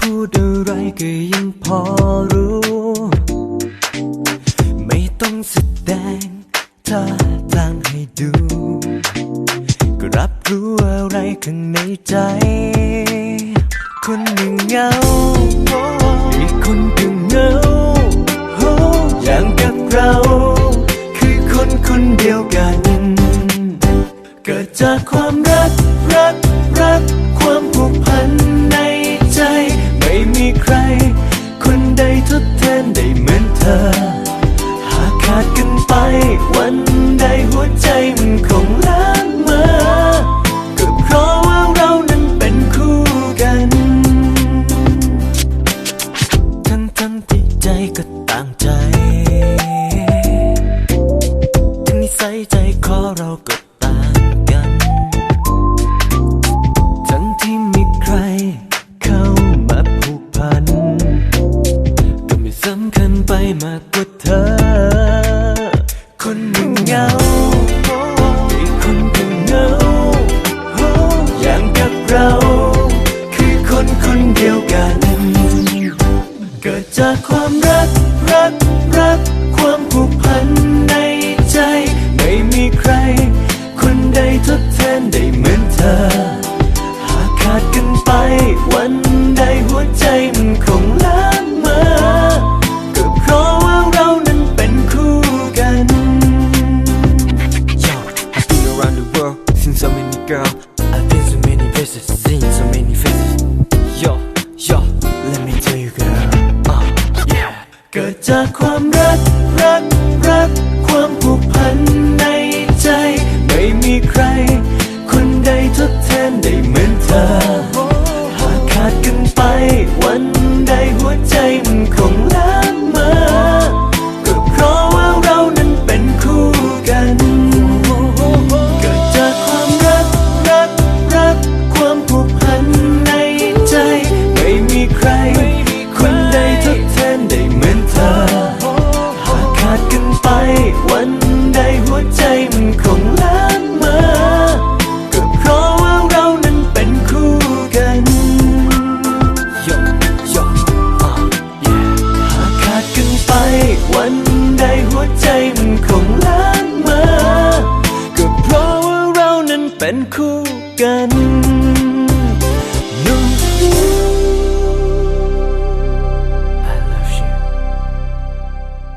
พูดอะไรก็ยังพอรู้ ไม่ต้องแสดงท่าทางให้ดู ก็รับรู้อะไรข้างในใจ คนหนึ่งเหงา อีกคนก็เหงาโอ้อย่างกับเรา คือคนคนเดียวกัน เกิดจากความรัก รัก รัก ความผูกพัน ใคร คนใดทดแทนได้เหมือนเธอ หากขาดกันไปวันใดหัวใจมัน สำคัญไปมากกว่าเธอ คนหนึ่งเงาอีกคนก็เงาอย่างกับเรา คือคนคนเดียวกัน เกิดจากความรัก รัก รัก ความผูกพันในใจ ไม่มีใคร คนใดทดแทนได้เหมือนเธอ หากขาดกันไป วันใดหัวใจมันคงล้า so many girls. I've been so many places, seen so many faces. Yo, yo, let me tell you, girl. Uh, yeah. เกิดจากความรัก กัน